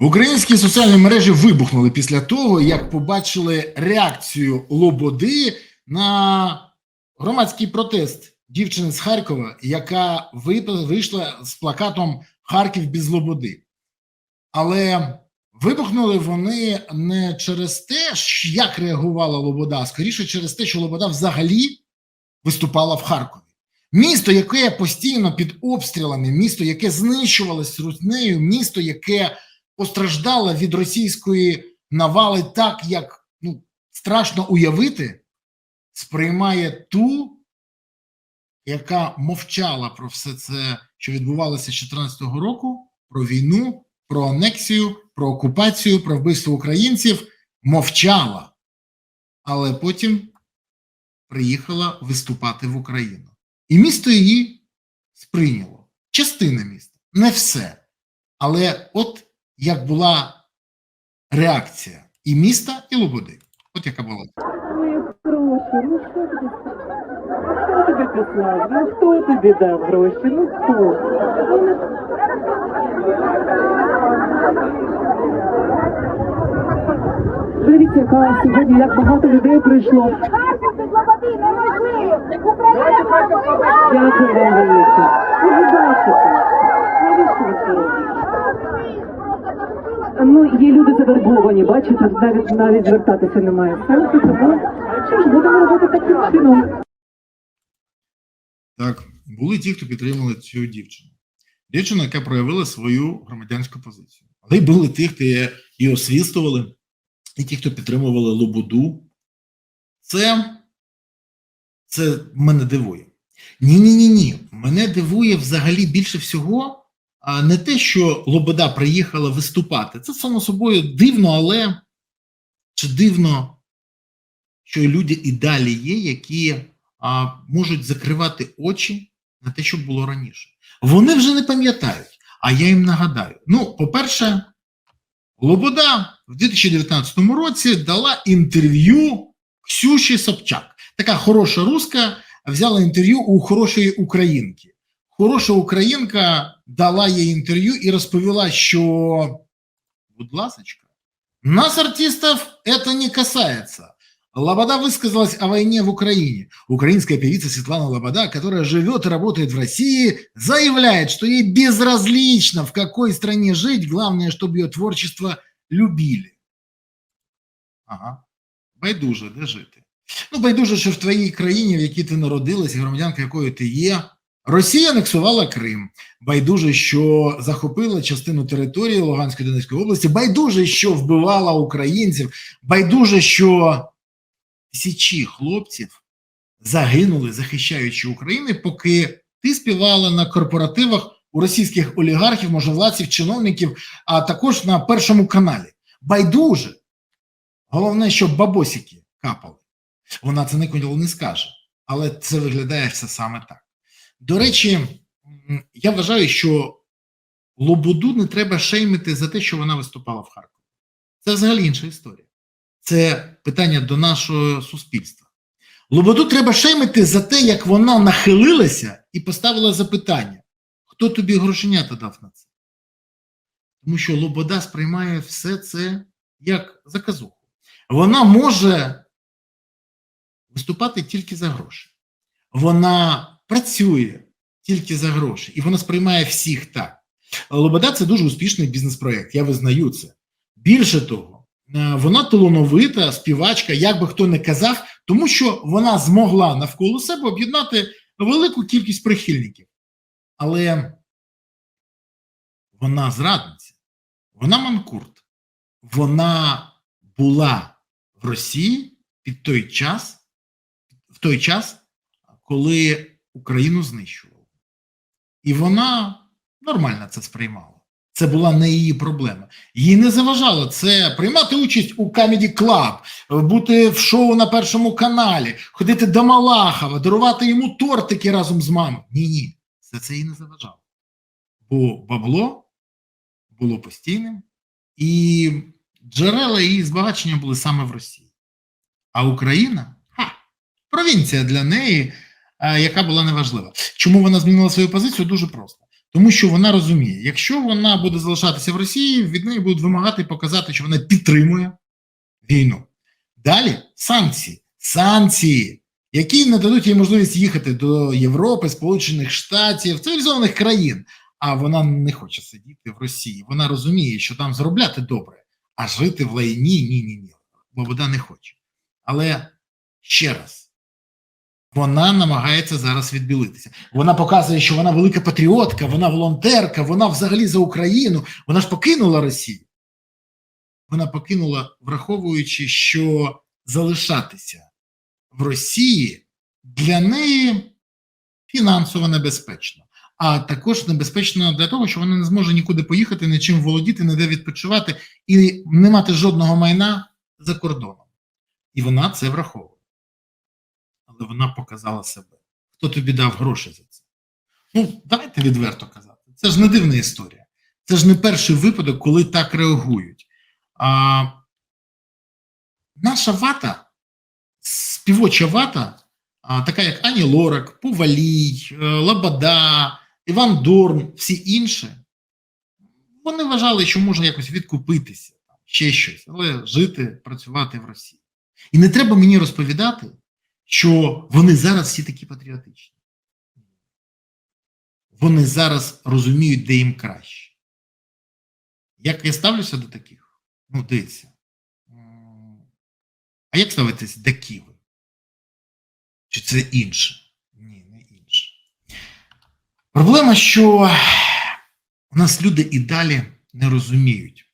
Українські соціальні мережі вибухнули після того, як побачили реакцію Лободи на громадський протест дівчини з Харкова, яка вийшла з плакатом Харків без Лободи. Але вибухнули вони не через те, як реагувала Лобода, а скоріше через те, що Лобода взагалі виступала в Харкові. Місто, яке постійно під обстрілами, місто, яке знищувалось руснею, місто, яке постраждало від російської навали так, як ну, страшно уявити, сприймає ту, яка мовчала про все це, що відбувалося з 2014 року, про війну, про анексію, про окупацію, про вбивство українців, мовчала, але потім приїхала виступати в Україну. І місто її сприйняло. Частина міста, не все. Але от як була реакція і міста, і Лободи. От яка була. Ну? Хто тобі послав? Ну хто тобі дав гроші? Ну хто? Дивіться, яка сьогодні, як багато людей прийшло. Харків без Лободи неможливо. Україна. Дякую вам велике. Ну, ви бачите. Навіщо ви це робите? Ну, є люди завербовані, бачите, навіть навіть звертатися немає сенсу, тому що ж будемо робити таким чином. Так, були ті, хто підтримали цю дівчину. Дівчину, яка проявила свою громадянську позицію. Але й були ті, хто її освістували, і ті, хто підтримували Лободу. Це, це мене дивує. Ні, ні, ні, ні. Мене дивує взагалі більше всього а не те, що Лобода приїхала виступати. Це само собою дивно, але чи дивно, що люди і далі є, які а, можуть закривати очі на те, що було раніше. Вони вже не пам'ятають, а я їм нагадаю. Ну, по-перше, Лобода в 2019 році дала інтерв'ю Ксюші Собчак. Така хороша руска взяла інтерв'ю у хорошої українки. Хороша українка дала їй інтерв'ю і розповіла, що, будь ласочка, нас, артистов, это не касается. Лобода высказалась о войне в Украине. Украинская певица Светлана Лобода, которая живет и работает в России, заявляет, что ей безразлично, в какой стране жить, главное, чтобы ее творчество любили. Ага. Байдуже, де жити? Ну, байдуже, що в твоїй країні, в якій ти народилась, і громадянка якої ти є, Росія анексувала Крим. Байдуже, що захопила частину території Луганської Донецької області. Байдуже, що вбивала українців. Байдуже, що тисячі хлопців загинули, захищаючи Україну, поки ти співала на корпоративах у російських олігархів, можновладців, чиновників, а також на першому каналі. Байдуже. Головне, щоб бабосики капали. Вона це ніколи не скаже, але це виглядає все саме так. До речі, я вважаю, що Лободу не треба шеймити за те, що вона виступала в Харкові. Це взагалі інша історія. Це питання до нашого суспільства. Лободу треба шеймити за те, як вона нахилилася і поставила запитання: хто тобі грошенята дав на це? Тому що Лобода сприймає все це як заказуху. Вона може виступати тільки за гроші. Вона працює тільки за гроші, і вона сприймає всіх так. Лобода це дуже успішний бізнес-проєкт, я визнаю це. Більше того, е, вона талановита співачка, як би хто не казав, тому що вона змогла навколо себе об'єднати велику кількість прихильників. Але вона зрадниця, вона манкурт, вона була в Росії під той час, в той час, коли Україну знищували. І вона нормально це сприймала. Це була не її проблема. Їй не заважало це приймати участь у Comedy Club, бути в шоу на першому каналі, ходити до Малахова, дарувати йому тортики разом з мамою. Ні, ні, все це їй не заважало. Бо бабло було постійним, і джерела її збагачення були саме в Росії. А Україна ха, провінція для неї, яка була неважлива. Чому вона змінила свою позицію? Дуже просто. Тому що вона розуміє, якщо вона буде залишатися в Росії, від неї будуть вимагати показати, що вона підтримує війну. Далі санкції. Санкції, які не дадуть їй можливість їхати до Європи, Сполучених Штатів, цивілізованих країн. А вона не хоче сидіти в Росії. Вона розуміє, що там заробляти добре, а жити в лайні ні, ні, ні. Лобода не хоче. Але ще раз, вона намагається зараз відбілитися. Вона показує, що вона велика патріотка, вона волонтерка, вона взагалі за Україну. Вона ж покинула Росію. Вона покинула, враховуючи, що залишатися в Росії для неї фінансово небезпечно. А також небезпечно для того, що вона не зможе нікуди поїхати, нічим володіти, ніде відпочивати і не мати жодного майна за кордоном. І вона це враховує. Вона показала себе. Хто тобі дав гроші за це? Ну, давайте відверто казати. Це ж не дивна історія. Це ж не перший випадок, коли так реагують. А, наша вата, співоча вата, а, така як Ані Лорак, Повалій, е, Лабада, Іван Дорн, всі інші, вони вважали, що можна якось відкупитися, ще щось, але жити, працювати в Росії. І не треба мені розповідати, що вони зараз всі такі патріотичні. Вони зараз розуміють, де їм краще. Як я ставлюся до таких? Ну, дивіться. А як ставитись до Києва? Чи це інше? Ні, не інше. Проблема, що у нас люди і далі не розуміють,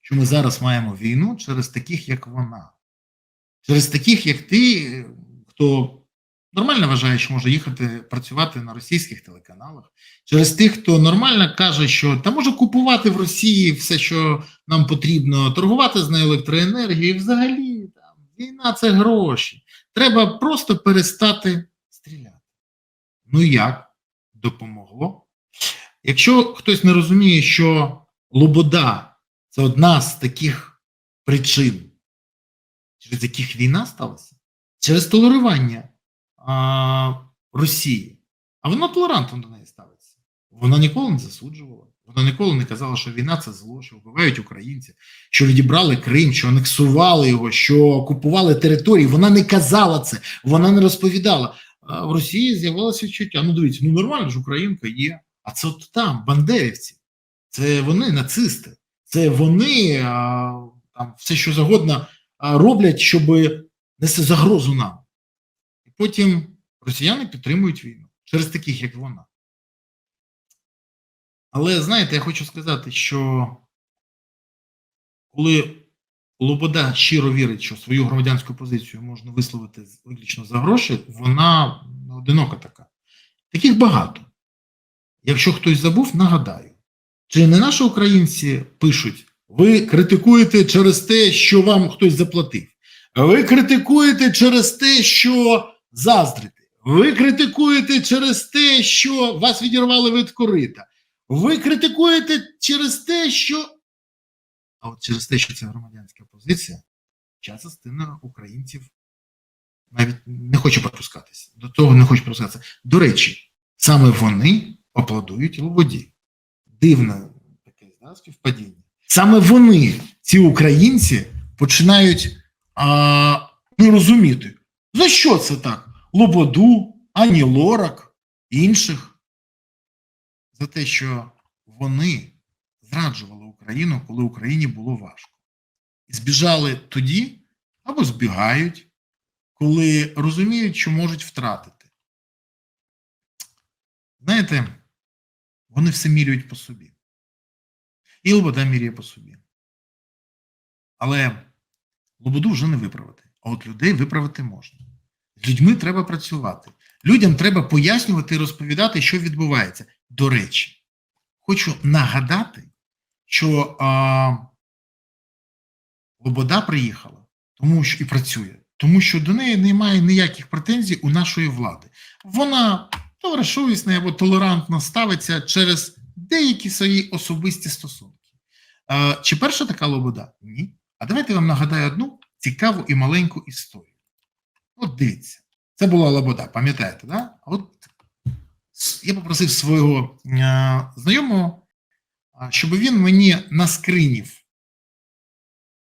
що ми зараз маємо війну через таких, як вона. Через таких, як ти, хто нормально вважає, що може їхати працювати на російських телеканалах, через тих, хто нормально каже, що та може купувати в Росії все, що нам потрібно, торгувати з нею електроенергією, взагалі там, війна це гроші. Треба просто перестати стріляти. Ну як? Допомогло? Якщо хтось не розуміє, що Лобода це одна з таких причин, через яких війна сталася, через толерування а, Росії, а вона толерантно до неї ставиться. Вона ніколи не засуджувала, вона ніколи не казала, що війна це зло, що вбивають українців, що відібрали Крим, що анексували його, що окупували території. Вона не казала це, вона не розповідала. А в Росії з'явилося відчуття. Ну, дивіться, ну нормально ж Українка є. А це от там, бандерівці, це вони нацисти, це вони а, там все, що завгодно роблять, щоб нести загрозу нам. І потім росіяни підтримують війну через таких, як вона. Але знаєте, я хочу сказати, що коли Лобода щиро вірить, що свою громадянську позицію можна висловити виключно за гроші, вона одинока така. Таких багато. Якщо хтось забув, нагадаю. Чи не наші українці пишуть, ви критикуєте через те, що вам хтось заплатив. Ви критикуєте через те, що заздрите. Ви критикуєте через те, що вас відірвали від корита. Ви критикуєте через те, що. А от через те, що це громадянська позиція, частина українців навіть не хоче пропускатися. До того не хоче пропускатися. До речі, саме вони аплодують Лободі. Дивне таке да, співпадіння. Саме вони, ці українці, починають а, не розуміти, за що це так? Лободу, Ані Лорак, інших. За те, що вони зраджували Україну, коли Україні було важко. І збіжали тоді або збігають, коли розуміють, що можуть втратити. Знаєте, вони все міряють по собі. І Лобода міряє по собі. Але Лободу вже не виправити. А от людей виправити можна. З людьми треба працювати. Людям треба пояснювати і розповідати, що відбувається. До речі, хочу нагадати, що а, Лобода приїхала тому що і працює, тому що до неї немає ніяких претензій у нашої влади. Вона товаришовісна або толерантно ставиться через деякі свої особисті стосунки. А, чи перша така Лобода? Ні. А давайте я вам нагадаю одну цікаву і маленьку історію. От дивіться, це була Лобода, пам'ятаєте, да? А От с- я попросив свого е, знайомого, а, щоб він мені наскринів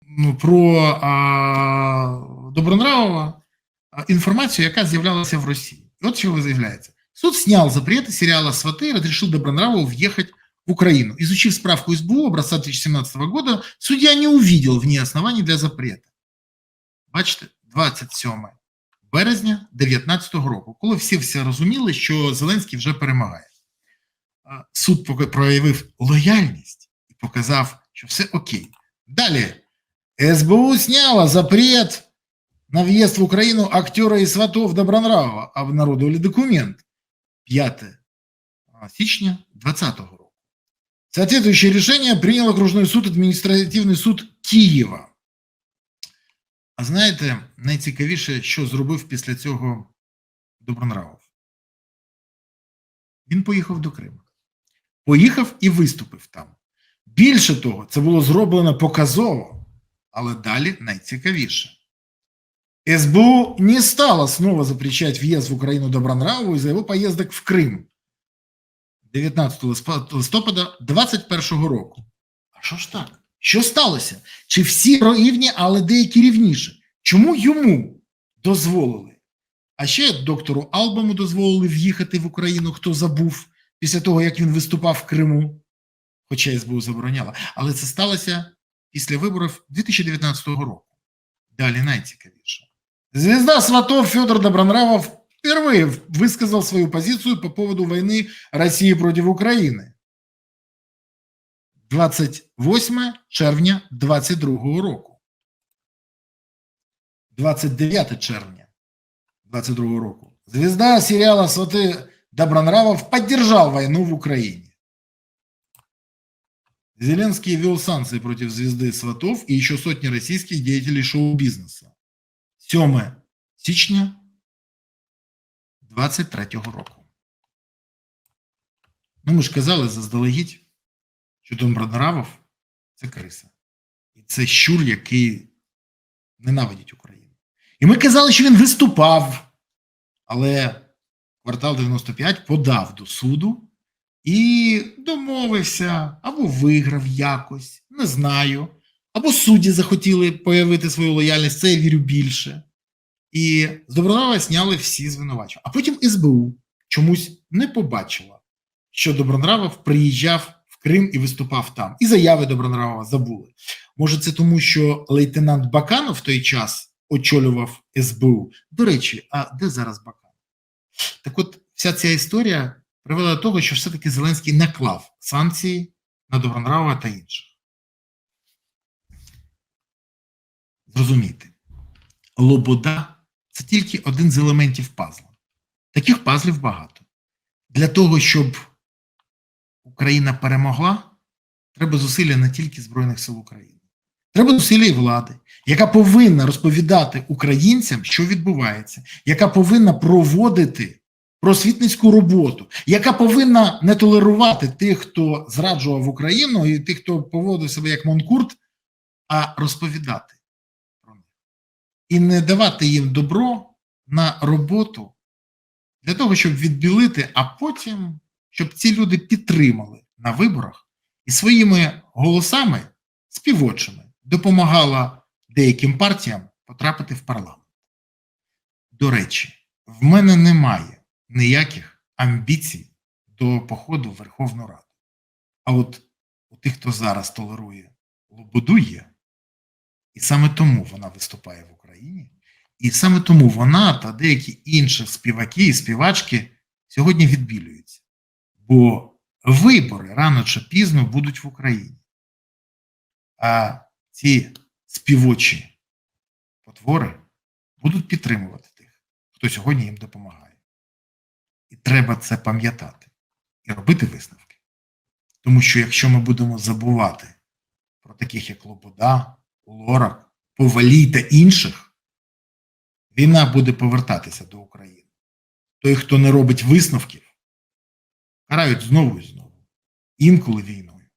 ну, про а, Добронравова а, інформацію, яка з'являлася в Росії. І от чего заявляется. Суд снял запреты сериала «Сваты» и разрешил Добронравову въехать в Украину. Изучив справку СБУ образца 2017 года, судья не увидел в ней оснований для запрета. Бачите, 27 березня 2019 року, коли всі все розуміли, що Зеленський вже перемагає. Суд проявив лояльність і показав, що все окей. Далі СБУ сняла запрет на въезд в Украину актера и сватов Добронравова, обнародовали документ 5 січня 2020 року. Соответствующее решение принял окружной суд, адміністративний суд Києва. А знаєте, найцікавіше, що зробив після цього Добронравов? Він поїхав до Криму. Поїхав і виступив там. Більше того, це було зроблено показово, але далі найцікавіше. СБУ не стала снова запрещать въезд в Украину Добронравову из-за его поездок в Крим 19 листопада- листопада 21 року. А що ж так? Що сталося? Чи всі рівні, але деякі рівніше? Чому йому дозволили? А ще доктору Албому дозволили в'їхати в Україну, хто забув, після того, як він виступав в Криму, хоча СБУ забороняла. Але це сталося після виборів 2019 року. Далі найцікавіше. Звезда сватов Федор Добронравов впервые высказал свою позицию по поводу войны России против Украины. 28 червня 22 року. 29 червня 22 року. Звезда сериала «Сваты» Добронравов поддержал войну в Украине. Зеленский вел санкции против звезды сватов и еще сотни российских деятелей шоу-бизнеса. 7 січня 23 року. Ну, ми ж казали заздалегідь, що Добронравов – це криса. І це щур, який ненавидить Україну. І ми казали, що він виступав, але квартал 95 подав до суду і домовився або виграв якось, не знаю. Або судді захотіли появити свою лояльність, це я вірю більше. І з Добронравова зняли всі звинувачення. А потім СБУ чомусь не побачила, що Добронравов приїжджав в Крим і виступав там. І заяви Добронравова забули. Може, це тому, що лейтенант Баканов в той час очолював СБУ. До речі, а де зараз Баканов? Так от, вся ця історія привела до того, що все-таки Зеленський наклав санкції на Добронравова та інших. Зрозумійте, Лобода це тільки один з елементів пазла. Таких пазлів багато. Для того, щоб Україна перемогла, треба зусилля не тільки Збройних сил України. Треба зусилля і влади, яка повинна розповідати українцям, що відбувається, яка повинна проводити просвітницьку роботу, яка повинна не толерувати тих, хто зраджував Україну, і тих, хто поводив себе як Монкурт, а розповідати. І не давати їм добро на роботу для того, щоб відбілити, а потім, щоб ці люди підтримали на виборах і своїми голосами співочими допомагала деяким партіям потрапити в парламент. До речі, в мене немає ніяких амбіцій до походу в Верховну Раду. А от у тих, хто зараз толерує Лободу, є. І саме тому вона виступає в Україні, і саме тому вона та деякі інші співаки і співачки сьогодні відбілюються. Бо вибори рано чи пізно будуть в Україні. А ці співочі потвори будуть підтримувати тих, хто сьогодні їм допомагає. І треба це пам'ятати і робити висновки. Тому що якщо ми будемо забувати про таких, як Лобода, Лорак, Повалій та інших, війна буде повертатися до України. Той, хто не робить висновків, карають знову і знову, інколи війною.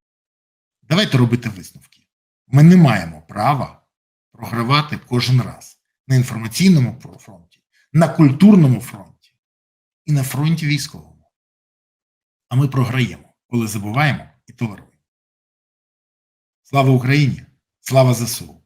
Давайте робити висновки. Ми не маємо права програвати кожен раз на інформаційному фронті, на культурному фронті і на фронті військовому. А ми програємо, коли забуваємо і толеруємо. Слава Україні! Слава ЗСУ!